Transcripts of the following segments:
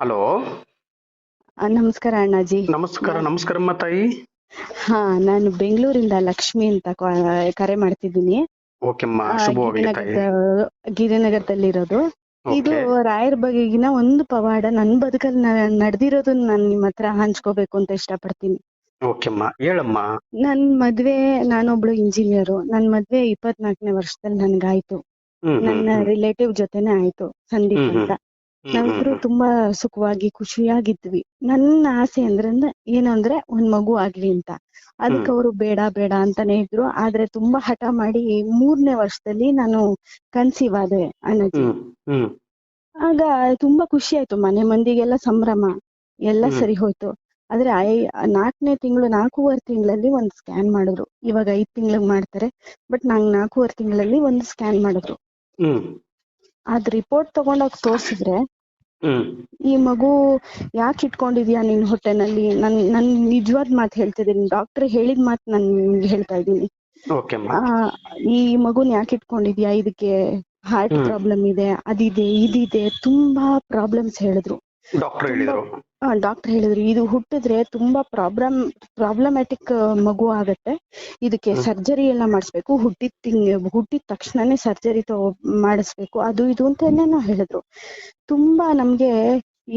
Hello. ನಮಸ್ಕಾರ ಅಣ್ಣಾಜಿ. ನಮಸ್ಕಾರ ನಮಸ್ಕಾರಮ್ಮ ತಾಯಿ. ಹಾ ನಾನು ಬೆಂಗಳೂರಿಂದ ಲಕ್ಷ್ಮಿ ಅಂತ ಕರೆ ಮಾಡ್ತಿದ್ದೀನಿ. ಓಕೆಮ್ಮ ಇರೋದು ಇದು ರಾಯರ್ ಬಗೆಗಿನ ಒಂದು ಪವಾಡ ನನ್ ಬದುಕಲ್ಲಿ ನಡೆದಿರೋದನ್ನ ನಾನು ನಿಮ್ಮ ಹತ್ರ ಹಂಚ್ಕೋಬೇಕು ಅಂತ ಇಷ್ಟಪಡ್ತೀನಿ. ಓಕೆಮ್ಮ ಹೇಳಮ್ಮ. ನನ್ ಮದ್ವೆ ನಾನೊಬ್ಳು ಇಂಜಿನಿಯರು ನನ್ ಮದ್ವೆ ಇಪ್ಪತ್ನಾಲ್ಕನೇ ವರ್ಷದಲ್ಲಿ ನನ್ಗಾಯ್ತು. ನನ್ನ ರಿಲೇಟಿವ್ ಜೊತೆನೆ ಆಯ್ತು ಸಂದೀಪ್ ಅಂತ. ನಾವಿಬ್ರು ತುಂಬಾ ಸುಖವಾಗಿ ಖುಷಿಯಾಗಿದ್ವಿ. ನನ್ನ ಆಸೆ ಅಂದ್ರೆ ಏನಂದ್ರೆ ಒಂದ್ ಮಗು ಆಗ್ಲಿ ಅಂತ. ಅದಕ್ಕೆ ಅವರು ಬೇಡ ಬೇಡ ಅಂತಾನೆ ಇದ್ರು. ಆದ್ರೆ ತುಂಬಾ ಹಠ ಮಾಡಿ ಮೂರನೇ ವರ್ಷದಲ್ಲಿ ನಾನು ಕನ್ಸೀವ್ ಆದೆ ಅಣ್ಣಾಜಿ ಆಗ ತುಂಬಾ ಖುಷಿ ಆಯ್ತು. ಮನೆ ಮಂದಿಗೆಲ್ಲ ಸಂಭ್ರಮ ಎಲ್ಲ ಸರಿ ಹೋಯ್ತು. ಆದ್ರೆ ಐ ನಾಲ್ಕನೇ ತಿಂಗಳು ನಾಲ್ಕೂವರೆ ತಿಂಗಳಲ್ಲಿ ಒಂದು ಸ್ಕ್ಯಾನ್ ಮಾಡಿದ್ರು. ಇವಾಗ ಐದ್ ತಿಂಗಳಿಗೆ ಮಾಡ್ತಾರೆ. ಬಟ್ ನಂಗ್ ನಾಲ್ಕೂವರೆ ತಿಂಗಳಲ್ಲಿ ಒಂದು ಸ್ಕ್ಯಾನ್ ಮಾಡಿದ್ರು. ಅದ್ ರಿಪೋರ್ಟ್ ತಗೊಂಡೋಗ್ ತೋರ್ಸಿದ್ರೆ ಈ ಮಗು ಯಾಕೆ ಇಟ್ಕೊಂಡಿದ್ಯಾ ನಿನ್ ಹೊಟ್ಟೆನಲ್ಲಿ? ನನ್ ನನ್ ನಿಜವಾದ ಮಾತು ಹೇಳ್ತಿದ್ದೀನಿ. ಡಾಕ್ಟರ್ ಹೇಳಿದ ಮಾತು ನಾನು ನಿಮ್ಗೆ ಹೇಳ್ತಾ ಇದ್ದೀನಿ. ಈ ಮಗುನ್ ಯಾಕೆ ಇಟ್ಕೊಂಡಿದ್ಯಾ? ಇದಕ್ಕೆ ಹಾರ್ಟ್ ಪ್ರಾಬ್ಲಮ್ ಇದೆ ಅದಿದೆ ಇದಿದೆ ತುಂಬಾ ಪ್ರಾಬ್ಲಮ್ಸ್ ಹೇಳಿದ್ರು. ಡಾಕ್ಟರ್ ಹೇಳಿದ್ರು. ಡಾಕ್ಟರ್ ಹೇಳಿದ್ರು. ಇದು ಹುಟ್ಟಿದ್ರೆ ತುಂಬಾ ಪ್ರಾಬ್ಲಮ್ ಪ್ರಾಬ್ಲಮ್ಯಾಟಿಕ್ ಮಗು ಆಗತ್ತೆ. ಇದಕ್ಕೆ ಸರ್ಜರಿ ಎಲ್ಲ ಮಾಡಿಸ್ಬೇಕು. ಹುಟ್ಟಿದ ತಿಂಗ್ ಹುಟ್ಟಿದ ತಕ್ಷಣನೇ ಸರ್ಜರಿ ತಗೋ ಮಾಡಿಸ್ಬೇಕು. ಅದು ಇದು ಅಂತ ಏನೇನೋ ಹೇಳಿದ್ರು. ತುಂಬಾ ನಮ್ಗೆ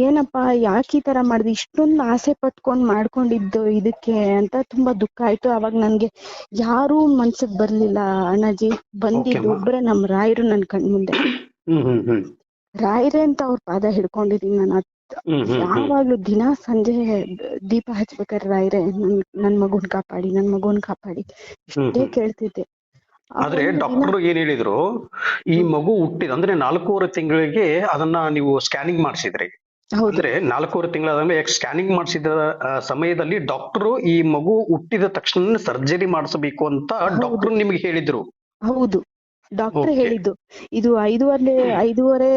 ಏನಪ್ಪಾ ಯಾಕೆ ಈ ತರ ಮಾಡಿದ್ವಿ ಇಷ್ಟೊಂದು ಆಸೆ ಪಟ್ಕೊಂಡ್ ಮಾಡ್ಕೊಂಡಿದ್ದು ಇದಕ್ಕೆ ಅಂತ ತುಂಬಾ ದುಃಖ ಆಯ್ತು. ಅವಾಗ ನನ್ಗೆ ಯಾರು ಮನ್ಸಿಗೆ ಬರ್ಲಿಲ್ಲ ಅಣ್ಣಾಜಿ. ಬಂದಿದ್ದು ಒಬ್ರೆ ನಮ್ ರಾಯರು ನನ್ ಕಣ್ಮುಂದೆ. ರಾಯರೇ ಅಂತ ಅವ್ರ ಪಾದ ಹಿಡ್ಕೊಂಡಿದೀನಿ ನಾನು. ಯಾವಾಗ್ಲೂ ದಿನ ಸಂಜೆ ದೀಪ ಹಚ್ಬೇಕಾದ್ರೆ ರಾಯರೇ ನನ್ ನನ್ ಮಗುನ್ ಕಾಪಾಡಿ ನನ್ ಮಗುನ್ ಕಾಪಾಡಿ. ಇಷ್ಟೇ. ಕೇಳ್ತಿದ್ದೆ. ಆದ್ರೆ ಡಾಕ್ಟರ್ ಏನ್ ಹೇಳಿದ್ರು ಈ ಮಗು ಹುಟ್ಟಿದ ಅಂದ್ರೆ ನಾಲ್ಕೂವರೆ ತಿಂಗಳಿಗೆ ಅದನ್ನ ನೀವು ಸ್ಕ್ಯಾನಿಂಗ್ ಮಾಡಿಸಿದ್ರಿ. ಅಂದ್ರೆ ನಾಲ್ಕೂವರೆ ತಿಂಗಳಾದ್ಮೇಲೆ ಸ್ಕ್ಯಾನಿಂಗ್ ಮಾಡಿಸಿದ ಸಮಯದಲ್ಲಿ ಡಾಕ್ಟರ್ ಈ ಮಗು ಹುಟ್ಟಿದ ತಕ್ಷಣ ಸರ್ಜರಿ ಮಾಡಿಸಬೇಕು ಅಂತ ಡಾಕ್ಟರ್ ನಿಮ್ಗೆ ಹೇಳಿದ್ರು. ಹೌದು. ಡಾಕ್ಟರ್. ಹೇಳಿದ್ದು. ಇದು ಐದುವರೆ ಐದೂವರೆ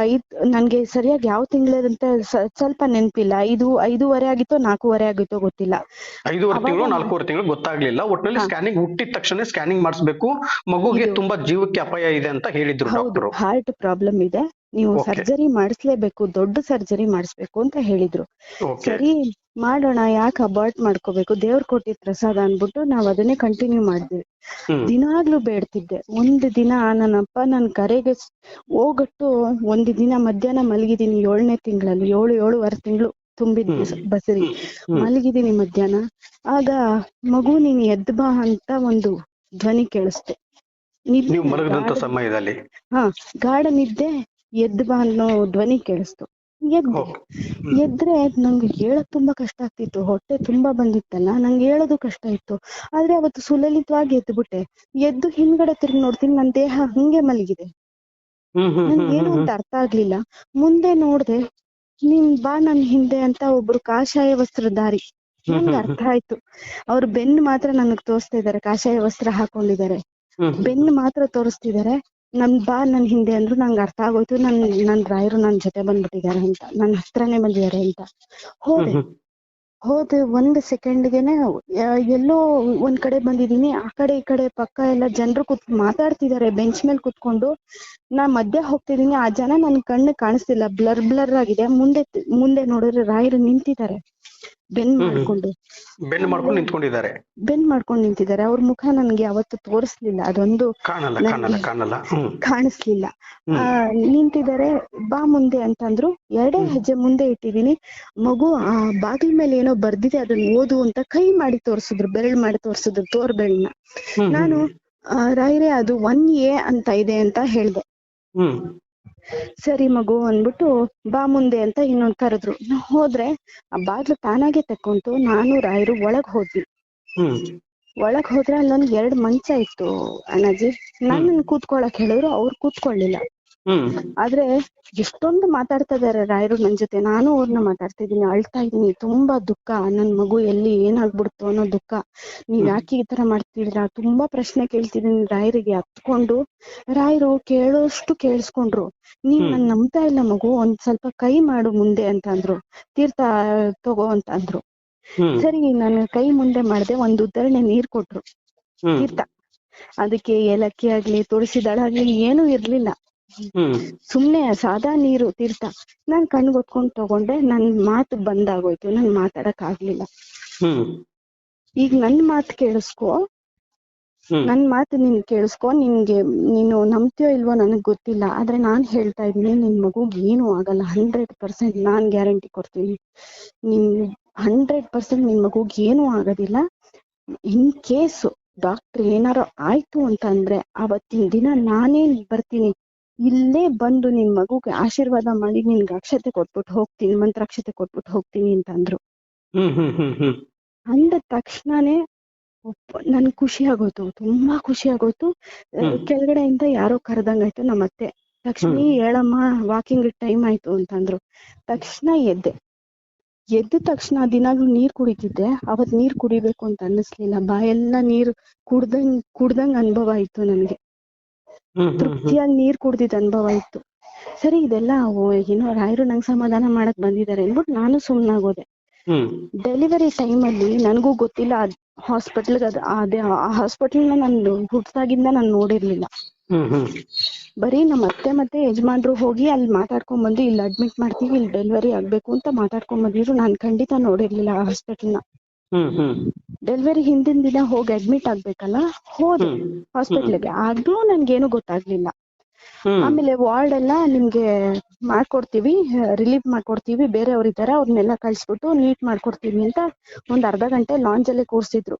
ಐದ್ ನನ್ಗೆ ಸರಿಯಾಗಿ ಯಾವ ಅಂತ ಸ್ವಲ್ಪ ನೆನಪಿಲ್ಲ. ಇದು ಐದೂವರೆ ಆಗಿತ್ತೋ ನಾಲ್ಕೂವರೆ ಆಗಿತ್ತೋ ಗೊತ್ತಿಲ್ಲ. ಐದೂವರೆ ತಿಂಗಳು ನಾಲ್ಕೂವರೆ ತಿಂಗಳು ಗೊತ್ತಾಗ್ಲಿಲ್ಲ. ಒಟ್ಟಿನಲ್ಲಿ. ಸ್ಕ್ಯಾನಿಂಗ್ ಹುಟ್ಟಿದ ತಕ್ಷಣ ಸ್ಕ್ಯಾನಿಂಗ್ ಮಾಡಿಸ್ಬೇಕು. ಮಗುಗೆ ತುಂಬಾ ಜೀವಕ್ಕೆ ಅಪಾಯ ಇದೆ ಅಂತ ಹೇಳಿದ್ರು ಹೌದು. ಹಾರ್ಟ್ ಪ್ರಾಬ್ಲಮ್ ಇದೆ. ನೀವು. ಸರ್ಜರಿ ಮಾಡಿಸ್ಲೇಬೇಕು ದೊಡ್ಡ ಸರ್ಜರಿ ಮಾಡಿಸ್ಬೇಕು ಅಂತ ಹೇಳಿದ್ರು. ಸರಿ ಮಾಡೋಣ ಯಾಕೆ ಅಬಾರ್ಟ್ ಮಾಡ್ಕೋಬೇಕು? ದೇವ್ರು ಕೊಟ್ಟಿದ್ ಪ್ರಸಾದ ಅನ್ಬಿಟ್ಟು ನಾವ್ ಅದನ್ನೇ ಕಂಟಿನ್ಯೂ ಮಾಡಿದ್ವಿ. ದಿನಾಗ್ಲೂ ಬೇಡ್ತಿದ್ದೆ. ಒಂದು ದಿನ ನನ್ನಪ್ಪ ನನ್ ಕರೆಗೆ ಹೋಗಟ್ಟು ಒಂದು ದಿನ ಮಧ್ಯಾಹ್ನ ಮಲಗಿದೀನಿ ಏಳನೇ ತಿಂಗಳಲ್ಲಿ ಏಳು ಏಳುವರೆ ತಿಂಗಳು ತುಂಬಿದ್ ಬಸರಿ. ಮಲಗಿದೀನಿ ಮಧ್ಯಾಹ್ನ. ಆಗ ಮಗು ನೀನ್ ಎದ್ದ ಬಾ ಅಂತ ಒಂದು ಧ್ವನಿ ಕೇಳಿಸ್ತೆ. ಗಾಢ ನಿದ್ದೆ ಎದ್ದು ಬಾ ಅನ್ನೋ ಧ್ವನಿ ಕೇಳಿಸ್ತು. ಎದ್ದೆ. ಎದ್ರೆ ನಂಗೆ ಹೇಳಕ್ ತುಂಬಾ ಕಷ್ಟ ಆಗ್ತಿತ್ತು. ಹೊಟ್ಟೆ ತುಂಬಾ ಬಂದಿತ್ತಲ್ಲ ನಂಗೆ ಹೇಳೋದು ಕಷ್ಟ ಇತ್ತು. ಆದ್ರೆ ಅವತ್ತು ಸುಲಲಿತವಾಗಿ ಎದ್ಬಿಟ್ಟೆ. ಎದ್ದು ಹಿಂದ್ಗಡೆ ತಿರುಗಿ ನೋಡ್ತೀನಿ ನನ್ ದೇಹ ಹಂಗೆ ಮಲಗಿದೆ. ಏನು ಅಂತ ಅರ್ಥ ಆಗ್ಲಿಲ್ಲ. ಮುಂದೆ ನೋಡ್ದೆ ನೀನ್ ಬಾ ನನ್ ಹಿಂದೆ ಅಂತ ಒಬ್ರು ಕಾಷಾಯ ವಸ್ತ್ರಧಾರಿ ದಾರಿ. ನಂಗೆ ಅರ್ಥ ಆಯ್ತು. ಅವ್ರ ಬೆನ್ನು ಮಾತ್ರ ನನಗ್ ತೋರಿಸ್ತಾ ಇದಾರೆ ಕಾಷಾಯ ವಸ್ತ್ರ ಹಾಕೊಂಡಿದ್ದಾರೆ. ಬೆನ್ನು ಮಾತ್ರ ತೋರಿಸ್ತಿದಾರೆ. ನನ್ ಬಾ ನನ್ ಹಿಂದೆ ಅಂದ್ರು ನಂಗೆ ಅರ್ಥ ಆಗೋಯ್ತು. ನನ್ ನನ್ ರಾಯರು ನನ್ ಜೊತೆ ಬಂದ್ಬಿಟ್ಟಿದ್ದಾರೆ ಅಂತ. ನನ್ ಹತ್ರನೇ ಬಂದಿದ್ದಾರೆ ಅಂತ. ಹೋದೆ. ಹೋದೆ ಒಂದ್ ಸೆಕೆಂಡ್ಗೆನೆ ಎಲ್ಲೋ ಒಂದ್ ಕಡೆ ಬಂದಿದೀನಿ ಆ ಕಡೆ ಈ ಕಡೆ ಪಕ್ಕ ಎಲ್ಲ ಜನರು ಕೂತ್ ಮಾತಾಡ್ತಿದ್ದಾರೆ ಬೆಂಚ್ ಮೇಲೆ ಕುತ್ಕೊಂಡು. ನಾ ಮಧ್ಯ ಹೋಗ್ತಿದೀನಿ ಆ ಜನ ನನ್ ಕಣ್ಣು ಕಾಣಿಸ್ತಿಲ್ಲ. ಬ್ಲರ್ ಬ್ಲರ್ ಆಗಿದೆ. ಮುಂದೆ ಮುಂದೆ ನೋಡಿದ್ರೆ ರಾಯರು ನಿಂತಿದ್ದಾರೆ. ಬೆನ್. ಮಾಡ್ಕೊಂಡು. ಬೆನ್ ಮಾಡ್ಕೊಂಡು ನಿಂತ್ಕೊಂಡಿದ್ದಾರೆ. ಬೆನ್ ಮಾಡ್ಕೊಂಡು ನಿಂತಿದ್ದಾರೆ. ಅವ್ರ ಮುಖ ನನ್ಗೆ ಯಾವತ್ತು ತೋರಿಸ್ಲಿಲ್ಲ. ಅದೊಂದು ಕಾಣಿಸ್ಲಿಲ್ಲ. ಆ ನಿಂತಿದ್ದಾರೆ. ಬಾ ಮುಂದೆ ಅಂತಂದ್ರು. ಎರಡೇ ಹೆಜ್ಜೆ ಮುಂದೆ ಇಟ್ಟಿದೀನಿ ಮಗು ಆ ಬಾಗಿಲ ಮೇಲೆ ಏನೋ ಬರ್ದಿದೆ. ಅದನ್ನ ಓದು ಅಂತ ಕೈ ಮಾಡಿ ತೋರ್ಸಿದ್ರು. ಬೆರಳು ಮಾಡಿ ತೋರ್ಸಿದ್ರು ತೋರ್ ಬೆರಳನ್ನ ನಾನು ಆ, ರಾಯರೇ ಅದು ಒನ್ ಎ ಅಂತ ಇದೆ ಅಂತ ಹೇಳ್ದೆ. ಸರಿ ಮಗು ಅಂದ್ಬಿಟ್ಟು ಬಾ ಮುಂದೆ ಅಂತ ಇನ್ನೊಂದ್ ಕರೆದ್ರು. ಹೋದ್ರೆ ಆ ಬಾಗ್ಲು ತಾನಾಗೆ ತಕ್ಕೊಂತು ನಾನು ರಾಯರು ಒಳಗ್ ಹೋದ್ವಿ. ಒಳಗ್ ಹೋದ್ರೆ ಅಲ್ಲೊಂದ್ ಎರಡ್ ಮಂಚ ಇತ್ತು ಅಣ್ಣಾಜಿ. ನನ್ನ ಕೂತ್ಕೊಳಕ್ ಹೇಳಿದ್ರು ಅವ್ರು ಕೂತ್ಕೊಳ್ಳಿಲ್ಲ ಆದ್ರೆ ಎಷ್ಟೊಂದು ಮಾತಾಡ್ತಾ ಇದಾರೆ ರಾಯರು ನನ್ ಜೊತೆ. ನಾನು ಅವ್ರನ್ನ ಮಾತಾಡ್ತಿದೀನಿ ಅಳ್ತಾ ಇದೀನಿ. ತುಂಬಾ ದುಃಖ. ನನ್ ಮಗು ಎಲ್ಲಿ ಏನಾಗ್ಬಿಡ್ತು ಅನ್ನೋ ದುಃಖ. ನೀವ್ ಯಾಕೆ ಈ ತರ ಮಾಡ್ತಿದ್ದೀರಾ? ತುಂಬಾ ಪ್ರಶ್ನೆ ಕೇಳ್ತಿದೀನಿ ರಾಯರಿಗೆ. ಹತ್ಕೊಂಡು ರಾಯರು ಕೇಳೋಷ್ಟು ಕೇಳಿಸ್ಕೊಂಡ್ರು. ನೀನ್ ಹ್ಮ್. ನನ್ ನಂಬ್ತಾ ಇಲ್ಲ ಮಗು. ಒಂದ್ ಸ್ವಲ್ಪ ಕೈ ಮಾಡು ಮುಂದೆ ಅಂತ ಅಂದ್ರು. ತೀರ್ಥ ತಗೋ ಅಂತ ಅಂದ್ರು. ಸರಿ ನಾನು ಕೈ ಮುಂದೆ ಮಾಡ್ದೆ. ಒಂದ್ ಉದ್ದರಣೆ ನೀರ್ ಕೊಟ್ರು. ತೀರ್ಥ. ಅದಕ್ಕೆ ಏಲಕ್ಕಿ ಆಗ್ಲಿ ತುಳಸಿ ದಳ ಆಗ್ಲಿ ಏನೂ ಇರ್ಲಿಲ್ಲ. ಸುಮ್ನೆ ಸಾದಾ ನೀರು ತೀರ್ಥ. ನಾನ್ ಕಣ್ಗೊತ್ಕೊಂಡ್ ತಗೊಂಡೆ ನನ್ ಮಾತು ಬಂದಾಗೋಯ್ತು ನನ್ ಮಾತಾಡಕ್ ಆಗ್ಲಿಲ್ಲ ಈಗ ನನ್ ಮಾತು ಕೇಳಿಸ್ಕೋ. ನನ್ ಮಾತು ನೀನ್ ಕೇಳಿಸ್ಕೊ ನಿನ್ಗೆ ನೀನು ನಂಬ್ತೀಯೋ ಇಲ್ವೋ ನನಗ್ ಗೊತ್ತಿಲ್ಲ. ಆದ್ರೆ ನಾನ್ ಹೇಳ್ತಾ ಇದೀನಿ ನಿನ್ ಮಗುಗ್ ಏನು ಆಗಲ್ಲ. ಹಂಡ್ರೆಡ್ ಪರ್ಸೆಂಟ್ ನಾನ್ ಗ್ಯಾರಂಟಿ ಕೊಡ್ತೀನಿ. ನಿನ್ ಹಂಡ್ರೆಡ್ ಪರ್ಸೆಂಟ್ ನಿನ್ ಮಗುಗ್ ಏನು ಆಗೋದಿಲ್ಲ. ಇನ್ ಕೇಸ್ ಡಾಕ್ಟರ್ ಏನಾರು ಆಯ್ತು ಅಂತ ಅಂದ್ರೆ ಅವತ್ತಿನ ದಿನ ನಾನೇ ಬರ್ತೀನಿ? ಇಲ್ಲೇ ಬಂದು ನಿನ್ ಮಗುಗೆ ಆಶೀರ್ವಾದ ಮಾಡಿ ನಿನ್ಗೆ ಅಕ್ಷತೆ ಕೊಟ್ಬಿಟ್ಟು ಹೋಗ್ತೀನಿ ಮಂತ್ರಾಕ್ಷತೆ ಕೊಟ್ಬಿಟ್ಟು ಹೋಗ್ತೀನಿ ಅಂತ ಅಂದ್ರು. ಅಂದ ತಕ್ಷಣನೇ ಒಪ್ಪ- ನನ್ ಖುಷಿ ಆಗೋಯ್ತು ತುಂಬಾ ಖುಷಿ ಆಗೋಯ್ತು. ಕೆಳಗಡೆಯಿಂದ ಯಾರೋ ಕರೆದಂಗಾಯ್ತು ನಮ್ಮ ಅತ್ತೆ ಲಕ್ಷ್ಮಿ ಹೇಳಮ್ಮ ವಾಕಿಂಗ್ ಟೈಮ್ ಆಯ್ತು ಅಂತಂದ್ರು ತಕ್ಷಣ ಎದ್ದೆ. ಎದ್ದ ತಕ್ಷಣ ದಿನಾಗ್ಲೂ ನೀರ್ ಕುಡಿತಿದ್ದೆ. ಅವತ್ ನೀರ್ ಕುಡಿಬೇಕು ಅಂತ ಅನ್ನಿಸ್ಲಿಲ್ಲ. ಬಾಯೆಲ್ಲ ನೀರ್ ಕುಡ್ದಂಗ್ ಕುಡ್ದಂಗ್ ಅನುಭವ ಆಯ್ತು ನನ್ಗೆ. ತೃಪ್ತಿಯಾಗಿ ನೀರ್ ಕುಡ್ದಿದ್ ಅನುಭವ ಇತ್ತು. ಸರಿ ಇದೆಲ್ಲ ಓ, ಏನೋ ರಾಯರು ನಂಗ್ ಸಮಾಧಾನ ಮಾಡಕ್ ಬಂದಿದ್ದಾರೆ ಅಂದ್ಬಿಟ್ಟು ನಾನು ಸುಮ್ನಾಗೋದೆ ಡೆಲಿವರಿ ಟೈಮ್ ಅಲ್ಲಿ ನನಗೂ ಗೊತ್ತಿಲ್ಲ ಹಾಸ್ಪಿಟಲ್ ಅದೇ ಆ ಹಾಸ್ಪಿಟಲ್ ನಾನು ಹುಟ್ಟಾಗಿಂದ ನಾನು ನೋಡಿರ್ಲಿಲ್ಲ. ಬರೀ ನಮ್ಮ ಅತ್ತೆ ಮತ್ತೆ ಯಜಮಾನ್ರು ಹೋಗಿ ಅಲ್ಲಿ ಮಾತಾಡ್ಕೊಂಡ್ ಬಂದು ಇಲ್ಲಿ ಅಡ್ಮಿಟ್ ಮಾಡ್ತೀವಿ ಇಲ್ಲಿ ಡೆಲಿವರಿ ಆಗ್ಬೇಕು ಅಂತ ಮಾತಾಡ್ಕೊಂಡ್ ಬಂದಿದ್ರು. ನಾನ್ ಖಂಡಿತ ನೋಡಿರ್ಲಿಲ್ಲ ಆ ಹಾಸ್ಪಿಟಲ್ನ ಹ್ಮ್ ಹ್ಮ್ ಡೆಲಿವರಿ ಹಿಂದಿನ ದಿನ ಹೋಗಿ ಅಡ್ಮಿಟ್ ಆಗ್ಬೇಕಲ್ಲ ಹೋದೆ ಹಾಸ್ಪಿಟ್ಲಿಗೆ ಆದ್ರೂ ನನ್ಗೇನು ಗೊತ್ತಾಗ್ಲಿಲ್ಲ. ಆಮೇಲೆ ವಾರ್ಡ್ ಎಲ್ಲ ನಿಮ್ಗೆ ಮಾಡ್ಕೊಡ್ತೀವಿ ರಿಲೀಫ್ ಮಾಡ್ಕೊಡ್ತೀವಿ ಬೇರೆಯವ್ರ ಇದಾರೆ ಅವ್ರನ್ನೆಲ್ಲ ಕಳ್ಸಿಬಿಟ್ಟು ನೀಟ್ ಮಾಡ್ಕೊಡ್ತೀವಿ ಅಂತ ಒಂದ್ ಅರ್ಧ ಗಂಟೆ ಲಾಂಚ್ ಅಲ್ಲೇ ಕೂರ್ಸಿದ್ರು.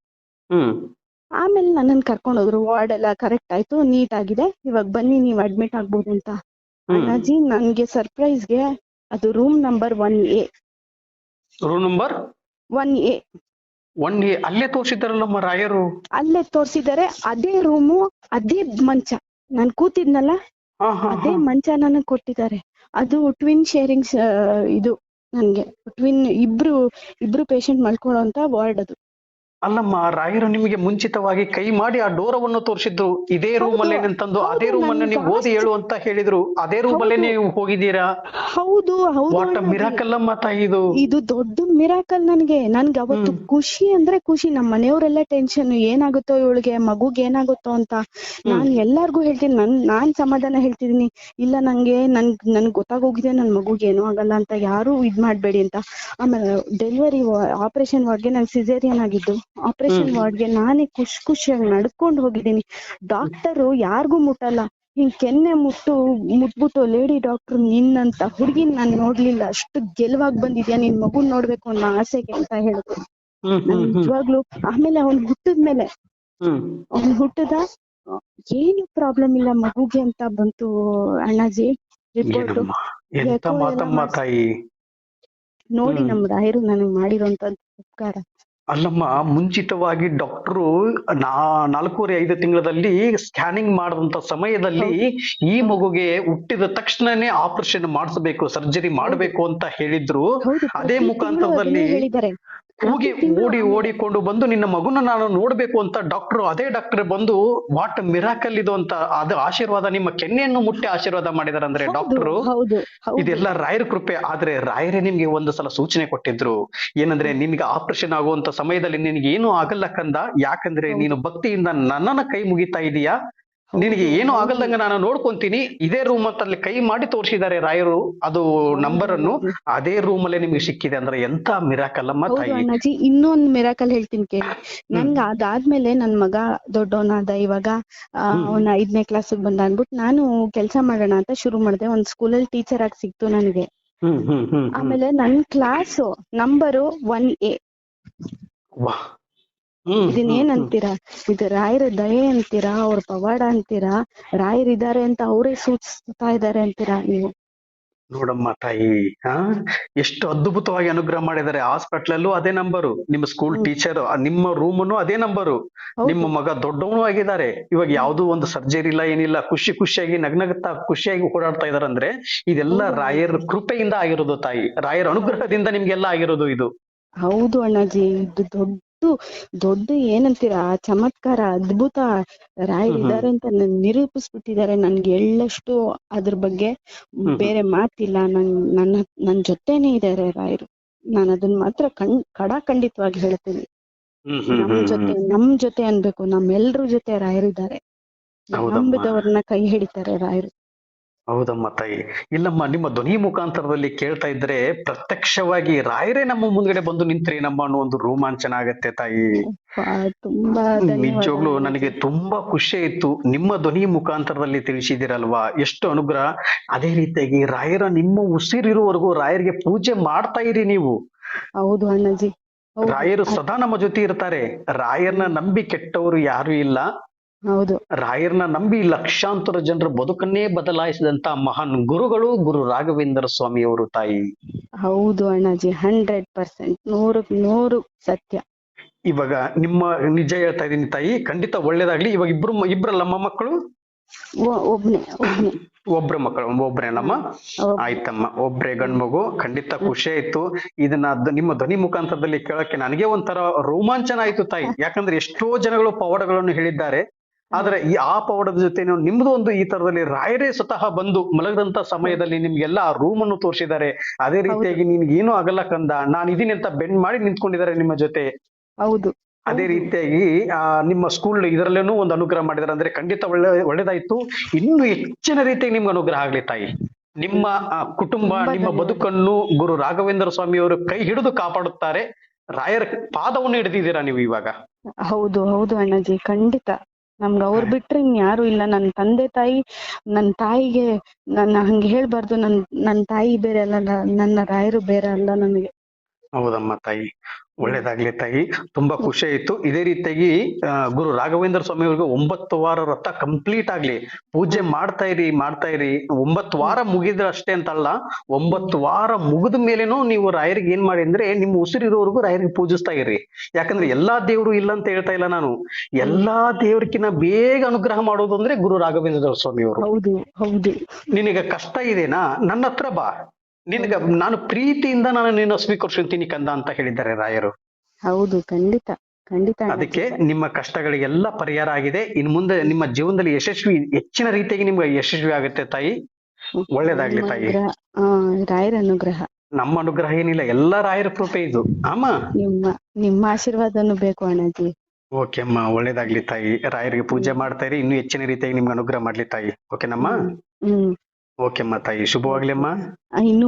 ಆಮೇಲೆ ನನ್ನನ್ ಕರ್ಕೊಂಡು ಹೋದ್ರು. ವಾರ್ಡ್ ಎಲ್ಲ ಕರೆಕ್ಟ್ ಆಯ್ತು ನೀಟ್ ಆಗಿದೆ. ಇವಾಗ ಬನ್ನಿ ನೀವ್ ಅಡ್ಮಿಟ್ ಆಗ್ಬೋದು ಅಂತ. ಅಣ್ಣಾಜಿ ನನ್ಗೆ ಸರ್ಪ್ರೈಸ್ಗೆ ಅದು room number one A room number one A A ಅಲ್ಲೇ ತೋರಿಸಿದಾರಲ್ಲಮ್ಮ ರಾಯರು? ಅಲ್ಲೇ ತೋರಿಸಿದ್ದಾರೆ ಅದೇ ರೂಮು ಅದೇ ಮಂಚ. ನಾನ್ ಕೂತಿದ್ನಲ್ಲ ಅದೇ ಮಂಚ ನನಗ್ ಕೊಟ್ಟಿದ್ದಾರೆ. ಅದು ಟ್ವಿನ್ ಶೇರಿಂಗ್ ಇದು ನನ್ಗೆ. ಟ್ವಿನ್ ಇಬ್ರು ಇಬ್ರು ಪೇಷಂಟ್ ಮಲ್ಕೊಳ್ಳೋಂತ ವಾರ್ಡ್ ಅದು. ಅಲ್ಲಮ್ಮ ರಾಯರು ನಿಮಗೆ ಮುಂಚಿತವಾಗಿ ಕೈ ಮಾಡಿ ಆ ಡೋರವನ್ನು ತೋರಿಸಿದ್ರು. ಇದೇ ರೂಮ್ ಅಲ್ಲೇ ನಿಂತಂದು ಅದೇ ರೂಮ್ ಅನ್ನ ನೀವು ಓದಿ ಹೇಳು ಅಂತ ಹೇಳಿದ್ರು. ಅದೇ ರೂಮ್ ಅಲ್ಲೇ ನೀವು ಹೋಗಿದ್ದೀರಾ? ಹೌದು ಹೌದು. ಮಿರಾಕಲ್ ಅಮ್ಮ ತಾಯಿ ಇದು. ಇದು ದೊಡ್ಡ ಮಿರಾಕಲ್ ನನ್ಗೆ. ನನ್ಗೆ ಅವತ್ತು ಖುಷಿ ಅಂದ್ರೆ ಖುಷಿ. ನಮ್ಮ ಮನೆಯವರೆಲ್ಲ ಟೆನ್ಷನ್ ಏನಾಗುತ್ತೋ ಇವಳಿಗೆ ಮಗುಗೆ ಏನಾಗುತ್ತೋ ಅಂತ. ನಾನ್ ಎಲ್ಲಾರ್ಗು ಹೇಳ್ತೀನಿ. ನನ್ ನಾನ್ ಸಮಾಧಾನ ಹೇಳ್ತಿದೀನಿ ಇಲ್ಲ ನಂಗೆ ನನ್ ನನ್ ಗೊತ್ತಾಗೋಗಿದೆ ನನ್ ಮಗುಗೆ ಏನೂ ಆಗಲ್ಲ ಅಂತ. ಯಾರು ಇದ್ ಮಾಡ್ಬೇಡಿ ಅಂತ. ಆಮೇಲೆ ಡೆಲಿವರಿ ಆಪರೇಷನ್ ವಾರ್ಡ್ಗೆ ನನ್ ಸಿಸೇರಿಯನ್ ಆಗಿದ್ದು. ಆಪರೇಷನ್. ವಾರ್ಡ್ಗೆ ನಾನೇ ಖುಷಿ ಖುಷಿಯಾಗಿ ನಡ್ಕೊಂಡು ಹೋಗಿದ್ದೀನಿ. ಡಾಕ್ಟರು ಯಾರಿಗೂ ಮುಟ್ಟಲ್ಲ. ಹಿಂಗ್ ಕೆನ್ನೆ ಮುಟ್ಟು ಮುಟ್ಬಿಟ್ಟು ಲೇಡಿ ಡಾಕ್ಟರ್ ನಿನ್ನಂತ ಹುಡ್ಗಿನ್ ನಾನ್ ನೋಡ್ಲಿಲ್ಲ. ಅಷ್ಟು ಗೆಲುವಾಗಿ ಬಂದಿದ್ಯಾ? ನಿನ್ ಮಗುನ್ ನೋಡ್ಬೇಕು ಅನ್ನೋ ಆಸೆಗೆ ಅಂತ ಹೇಳಿದ್ರು ನಿಜವಾಗ್ಲು ಆಮೇಲೆ ಅವ್ನ್ ಹುಟ್ಟಿದ್ ಮೇಲೆ. ಅವ್ನ್ ಹುಟ್ಟದ ಏನು ಪ್ರಾಬ್ಲಮ್ ಇಲ್ಲ ಮಗುಗೆ ಅಂತ ಬಂತು ಅಣ್ಣಾಜಿ. ರಿಪೋರ್ಟ್ ನೋಡಿ. ನಮ್ ರಾಯರು ನನಗ್ ಮಾಡಿರೋಂತ ಉಪಕಾರ. ಅಲ್ಲಮ್ಮ ಮುಂಚಿತವಾಗಿ ಡಾಕ್ಟ್ರು ನಾ ನಾಲ್ಕೂವರೆ ಐದು ತಿಂಗಳಲ್ಲಿ ಸ್ಕ್ಯಾನಿಂಗ್ ಮಾಡಿದಂತ ಸಮಯದಲ್ಲಿ ಈ ಮಗುಗೆ ಹುಟ್ಟಿದ ತಕ್ಷಣನೇ ಆಪರೇಷನ್ ಮಾಡಿಸಬೇಕು ಸರ್ಜರಿ ಮಾಡಬೇಕು ಅಂತ ಹೇಳಿದ್ರು. ಅದೇ ಮುಖಾಂತರದಲ್ಲಿ ಹೋಗಿ ಓಡಿ ಓಡಿಕೊಂಡು ಬಂದು ನಿನ್ನ ಮಗುನ ನಾನು ನೋಡ್ಬೇಕು ಅಂತ ಡಾಕ್ಟರ್ ಅದೇ ಡಾಕ್ಟರ್ ಬಂದು ವಾಟ್ ಮಿರಾಕಲ್ ಇದು ಅಂತ ಅದು ಆಶೀರ್ವಾದ ನಿಮ್ಮ ಕೆನ್ನೆಯನ್ನು ಮುಟ್ಟಿ ಆಶೀರ್ವಾದ ಮಾಡಿದಾರೆ ಅಂದ್ರೆ ಡಾಕ್ಟರ್ ಇದೆಲ್ಲ ರಾಯರ ಕೃಪೆ. ಆದ್ರೆ ರಾಯರೇ ನಿಮ್ಗೆ ಒಂದು ಸಲ ಸೂಚನೆ ಕೊಟ್ಟಿದ್ರು. ಏನಂದ್ರೆ ನಿನ್ಗೆ ಆಪರೇಷನ್ ಆಗುವಂತ ಸಮಯದಲ್ಲಿ ನಿನ್ಗೆ ಏನು ಆಗಲ್ಲ ಕಂದ. ಯಾಕಂದ್ರೆ. ನೀನು ಭಕ್ತಿಯಿಂದ ನನ್ನನ್ನ ಕೈ ಮುಗಿತಾ ಇದೀಯಾ? ನಿನಗೆ ಏನು. ಆಗಲ್ದಂಗ ನಾನು ನೋಡ್ಕೊಂತೀನಿ. ಇದೇ ರೂಮ್ ಅಂತ ಅಲ್ಲಿ ಕೈ ಮಾಡಿ ತೋರಿಸಿದ್ದಾರೆ ರಾಯರು. ಅದು ನಂಬರ್ ಅನ್ನು. ಅದೇ ರೂಮ್ ಅಲ್ಲೇ ನಿಮ್ಗೆ ಸಿಕ್ಕಿದೆ ಅಂದ್ರೆ ಎಂತ ಮಿರಾಕಲ್ ಅಮ್ಮ ತಾಯಿ. ಅಣ್ಣಾಜಿ ಇನ್ನೊಂದ್ ಮಿರಾಕಲ್ ಹೇಳ್ತೀನಿ ಕೇಳಿ. ನಂಗ್ ಅದಾದ್ಮೇಲೆ ನನ್ ಮಗ ದೊಡ್ಡವನಾದ ಇವಾಗ. ಅವನ ಐದನೇ ಕ್ಲಾಸ್ ಬಂದ ಅನ್ಬಿಟ್ಟು ನಾನು ಕೆಲ್ಸ ಮಾಡೋಣ ಅಂತ ಶುರು ಮಾಡಿದೆ. ಒಂದ್ ಸ್ಕೂಲಲ್ಲಿ ಟೀಚರ್ ಆಗಿ ಸಿಕ್ತು ನನಗೆ. ಆಮೇಲೆ ನನ್ ಕ್ಲಾಸ್ ನಂಬರು ಒನ್ ಎ. ವಾಹ್. ಹ್ಮ್ ಇದನ್ನ ಏನ್ ಅಂತೀರಾ? ಇದು ರಾಯರ ದಯೆ ಅಂತೀರಾ? ಅವ್ರ ಪವಾಡ ಅಂತೀರಾ? ರಾಯರಿದ್ದಾರೆ ಅಂತ ಅವರೇ ಸೂಚಿಸ್ತಾ ಇದ್ದಾರೆ ಅಂತೀರಾ ನೀವು? ನೋಡಮ್ಮ ತಾಯಿ ಹಾ ಎಷ್ಟು ಅದ್ಭುತವಾಗಿ ಅನುಗ್ರಹ ಮಾಡಿದ್ದಾರೆ. ಹಾಸ್ಪಿಟ್ಲಲ್ಲೂ ಅದೇ ನಂಬರು. ನಿಮ್ಮ ಸ್ಕೂಲ್ ಟೀಚರ್ ನಿಮ್ಮ ರೂಮನ್ನು ಅದೇ ನಂಬರು. ನಿಮ್ಮ ಮಗ ದೊಡ್ಡವನು ಆಗಿದ್ದಾರೆ. ಇವಾಗ ಯಾವ್ದು ಒಂದು ಸರ್ಜರಿ ಇಲ್ಲ ಏನಿಲ್ಲ ಖುಷಿ ಖುಷಿಯಾಗಿ ನಗ್ನಗ್ತಾ ಖುಷಿಯಾಗಿ ಓಡಾಡ್ತಾ ಇದಾರೆ ಅಂದ್ರೆ ಇದೆಲ್ಲ. ರಾಯರ ಕೃಪೆಯಿಂದ ಆಗಿರೋದು ತಾಯಿ. ರಾಯರ ಅನುಗ್ರಹದಿಂದ ನಿಮ್ಗೆಲ್ಲ ಆಗಿರೋದು ಇದು. ಹೌದು ಅಣ್ಣಾಜಿ ಇದು ದೊಡ್ಡ ದೊಡ್ಡ ಏನಂತೀರಾ ಚಮತ್ಕಾರ ಅದ್ಭುತ ರಾಯರಿದ್ದಾರೆ ಅಂತ ನನ್ ನಿರೂಪಿಸ್ಬಿಟ್ಟಿದ್ದಾರೆ ನನ್ಗೆ ಎಳ್ಳಷ್ಟು ಅದ್ರ ಬಗ್ಗೆ ಬೇರೆ ಮಾತಿಲ್ಲ. ನನ್ ನನ್ನ ನನ್ ಜೊತೆನೆ ಇದ್ದಾರೆ ರಾಯರು. ನಾನು ಅದನ್ನ ಮಾತ್ರ ಕಣ್ ಖಡಾಖಂಡಿತವಾಗಿ ಹೇಳ್ತೀನಿ. ನಮ್ ಜೊತೆ. ನಮ್ ಜೊತೆ ಅನ್ಬೇಕು. ನಮ್ಮೆಲ್ರ ಜೊತೆ ರಾಯರಿದ್ದಾರೆ. ನಂಬಿದವ್ರನ್ನ ಕೈ ಹಿಡಿತಾರೆ ರಾಯರು. ಹೌದಮ್ಮ ತಾಯಿ. ಇಲ್ಲಮ್ಮ ನಿಮ್ಮ ಧ್ವನಿ ಮುಖಾಂತರದಲ್ಲಿ ಕೇಳ್ತಾ ಇದ್ರೆ ಪ್ರತ್ಯಕ್ಷವಾಗಿ ರಾಯರೇ ನಮ್ಮ ಮುಂದ್ಗಡೆ ಬಂದು ನಿಂತ್ರಿ ನಮ್ಮ ಅನ್ನೋ ಒಂದು ರೋಮಾಂಚನ ಆಗತ್ತೆ ತಾಯಿ. ನಿಜವಾಗ್ಲು ನನಗೆ ತುಂಬಾ ಖುಷಿ ಆಯ್ತು. ನಿಮ್ಮ ಧ್ವನಿ ಮುಖಾಂತರದಲ್ಲಿ ತಿಳಿಸಿದಿರಲ್ವಾ ಎಷ್ಟು ಅನುಗ್ರಹ. ಅದೇ ರೀತಿಯಾಗಿ ರಾಯರ ನಿಮ್ಮ ಉಸಿರಿರುವವರೆಗೂ ರಾಯರಿಗೆ ಪೂಜೆ ಮಾಡ್ತಾ ಇರಿ ನೀವು. ಹೌದು ಅಣ್ಣಾಜಿ. ರಾಯರು ಸದಾ ನಮ್ಮ ಜೊತೆ ಇರ್ತಾರೆ. ರಾಯರ್ನ ನಂಬಿ ಕೆಟ್ಟವರು ಯಾರು ಇಲ್ಲ. ಹೌದು. ರಾಯರ್ನ ನಂಬಿ ಲಕ್ಷಾಂತರ ಜನರ ಬದುಕನ್ನೇ ಬದಲಾಯಿಸಿದಂತ ಮಹಾನ್ ಗುರುಗಳು ಗುರು ರಾಘವೇಂದ್ರ ಸ್ವಾಮಿಯವರು ತಾಯಿ. ಹೌದು ಅಣ್ಣಾಜಿ ಹಂಡ್ರೆಡ್ ಪರ್ಸೆಂಟ್ ನೂರಕ್ ನೂರು ಸತ್ಯ. ಇವಾಗ ನಿಮ್ಮ ನಿಜ ಹೇಳ್ತಾ ಇದೀನಿ ತಾಯಿ ಖಂಡಿತ ಒಳ್ಳೇದಾಗ್ಲಿ. ಇವಾಗ ಇಬ್ರು ಮಕ್ಕಳು? ಒ- ಒಬ್ನೇ ಒಬ್ನೇ. ಒಬ್ರ ಮಕ್ಕಳು ಒಬ್ರೇನಮ್ಮ? ನಮ್ಮ ಆಯ್ತಮ್ಮ ಒಬ್ರೇ ಗಂಡ್ ಮಗು ಖಂಡಿತ ಖುಷಿ ಆಯ್ತು. ಇದನ್ನ ದ- ನಿಮ್ಮ ಧ್ವನಿ ಮುಖಾಂತರದಲ್ಲಿ ಕೇಳಕ್ಕೆ ನನಗೆ ಒಂಥರ ರೋಮಾಂಚನ ಆಯ್ತು ತಾಯಿ. ಯಾಕಂದ್ರೆ ಎಷ್ಟೋ ಜನಗಳು ಪವಾಡಗಳನ್ನು ಹೇಳಿದ್ದಾರೆ. ಆದ್ರೆ ಈ ಆ ಪವಾಡದ ಜೊತೆ ನಿಮ್ದು ಒಂದು ಈ ತರದಲ್ಲಿ ರಾಯರೇ ಸ್ವತಃ ಬಂದು ಮಲಗದಂತ ಸಮಯದಲ್ಲಿ ನಿಮ್ಗೆಲ್ಲ ಆ ರೂಮ್ ಅನ್ನು ತೋರಿಸಿದ್ದಾರೆ. ಅದೇ ರೀತಿಯಾಗಿ ನಿನ್ಗೆ ಏನು ಆಗಲ್ಲ ಕಂದ ನಾನು ಇದೀನಿ ಅಂತ ಬೆಂಡ್ ಮಾಡಿ ನಿಂತ್ಕೊಂಡಿದ್ದಾರೆ ನಿಮ್ಮ ಜೊತೆ. ಹೌದು. ಅದೇ ರೀತಿಯಾಗಿ ಆ ನಿಮ್ಮ ಸ್ಕೂಲ್ ಇದರಲ್ಲೇನೂ ಒಂದು ಅನುಗ್ರಹ ಮಾಡಿದಾರೆ ಅಂದ್ರೆ ಖಂಡಿತ ಒಳ್ಳೆ ಒಳ್ಳೇದಾಯ್ತು. ಇನ್ನು ಹೆಚ್ಚಿನ ರೀತಿಯಾಗಿ ನಿಮ್ಗೆ ಅನುಗ್ರಹ ಆಗ್ಲಿ ತಾಯಿ. ನಿಮ್ಮ ಕುಟುಂಬ ನಿಮ್ಮ. ಬದುಕನ್ನು ಗುರು ರಾಘವೇಂದ್ರ ಸ್ವಾಮಿಯವರು ಕೈ ಹಿಡಿದು ಕಾಪಾಡುತ್ತಾರೆ. ರಾಯರ ಪಾದವನ್ನು ಹಿಡಿದಿದ್ದೀರಾ ನೀವು ಇವಾಗ? ಹೌದು ಹೌದು ಅಣ್ಣಾಜಿ ಖಂಡಿತ. ನಮ್ಗೆ ಅವ್ರ್ ಬಿಟ್ರೆ ಇನ್ಯಾರು ಇಲ್ಲ. ನನ್ ತಂದೆ ತಾಯಿ, ನನ್ ತಾಯಿಗೆ ನನ್ನ ಹಂಗೆ ಹೇಳ್ಬಾರ್ದು. ನನ್ ನನ್ ತಾಯಿ ಬೇರೆ ಅಲ್ಲ ನನ್ನ ರಾಯರು ಬೇರೆ ಅಲ್ಲ ನನಗೆ. ಹೌದಮ್ಮ ತಾಯಿ. ಒಳ್ಳೇದಾಗ್ಲಿ ತಾಯಿ. ತುಂಬಾ ಖುಷಿ ಆಯ್ತು. ಇದೇ ರೀತಿಯಾಗಿ ಗುರು ರಾಘವೇಂದ್ರ ಸ್ವಾಮಿ ಅವ್ರಿಗೆ ಒಂಬತ್ತು ವಾರ ವ್ರತ ಕಂಪ್ಲೀಟ್ ಆಗ್ಲಿ. ಪೂಜೆ ಮಾಡ್ತಾ ಇರಿ ಮಾಡ್ತಾ ಇರಿ. ಒಂಬತ್ತು ವಾರ ಮುಗಿದ್ರೆ ಅಷ್ಟೇ ಅಂತಲ್ಲ ಒಂಬತ್ತು ವಾರ ಮುಗಿದ ಮೇಲೇನು ನೀವು ರಾಯರಿಗೆ ಏನ್ ಮಾಡಿ ಅಂದ್ರೆ ನಿಮ್ಮ ಉಸಿರಿರೋವರೆಗೂ ರಾಯರಿಗೆ ಪೂಜಿಸ್ತಾ ಇರಿ. ಯಾಕಂದ್ರೆ ಎಲ್ಲಾ ದೇವರು ಇಲ್ಲ ಅಂತ ಹೇಳ್ತಾ ಇಲ್ಲ ನಾನು. ಎಲ್ಲಾ ದೇವ್ರಕಿನ್ನ ಬೇಗ ಅನುಗ್ರಹ ಮಾಡೋದು ಅಂದ್ರೆ ಗುರು ರಾಘವೇಂದ್ರ ಸ್ವಾಮಿ ಅವರು ಹೌದು ಹೌದು. ನಿನಗೆ ಕಷ್ಟ ಇದೇನಾ? ನನ್ನ ಹತ್ರ ಬಾ. ನಿನಗ ನಾನು ಪ್ರೀತಿಯಿಂದ ನಾನು ನಿನ್ನ ಸ್ವೀಕರಿಸ್ತೀನಿ ಕಂದ ಅಂತ ಹೇಳಿದ್ದಾರೆ ರಾಯರು. ಹೌದು ಖಂಡಿತ ಖಂಡಿತ ಅದಕ್ಕೆ ನಿಮ್ಮ ಕಷ್ಟಗಳಿಗೆಲ್ಲ ಪರಿಹಾರ ಆಗಿದೆ. ಇನ್ ಮುಂದೆ ನಿಮ್ಮ ಜೀವನದಲ್ಲಿ ಯಶಸ್ವಿ ಹೆಚ್ಚಿನ ರೀತಿಯಾಗಿ ನಿಮ್ಗೆ ಯಶಸ್ವಿ ಆಗುತ್ತೆ ತಾಯಿ. ಒಳ್ಳೇದಾಗ್ಲಿ ತಾಯಿ. ರಾಯರ ಅನುಗ್ರಹ. ನಮ್ಮ ಅನುಗ್ರಹ ಏನಿಲ್ಲ ಎಲ್ಲಾ ರಾಯರ ಕೃಪೆ ಇದು. ಅಮ್ಮ? ನಿಮ್ಮ ನಿಮ್ಮ ಆಶೀರ್ವಾದನು ಬೇಕು ಅಣ್ಣಾಜಿ. ಓಕೆ ಅಮ್ಮ ಒಳ್ಳೇದಾಗ್ಲಿ ತಾಯಿ. ರಾಯರಿಗೆ ಪೂಜೆ ಮಾಡ್ತಾ ಇರಿ ಇನ್ನು ಹೆಚ್ಚಿನ ರೀತಿಯಾಗಿ ನಿಮ್ಗೆ ಅನುಗ್ರಹ ಮಾಡ್ಲಿ ತಾಯಿ. ಓಕೆನಮ್ಮ? ಹ್ಮ್ ಓಕೆ ಅಮ್ಮ ತಾಯಿ ಶುಭವಾಗ್ಲಿ ಅಮ್ಮ. ಇನ್ನು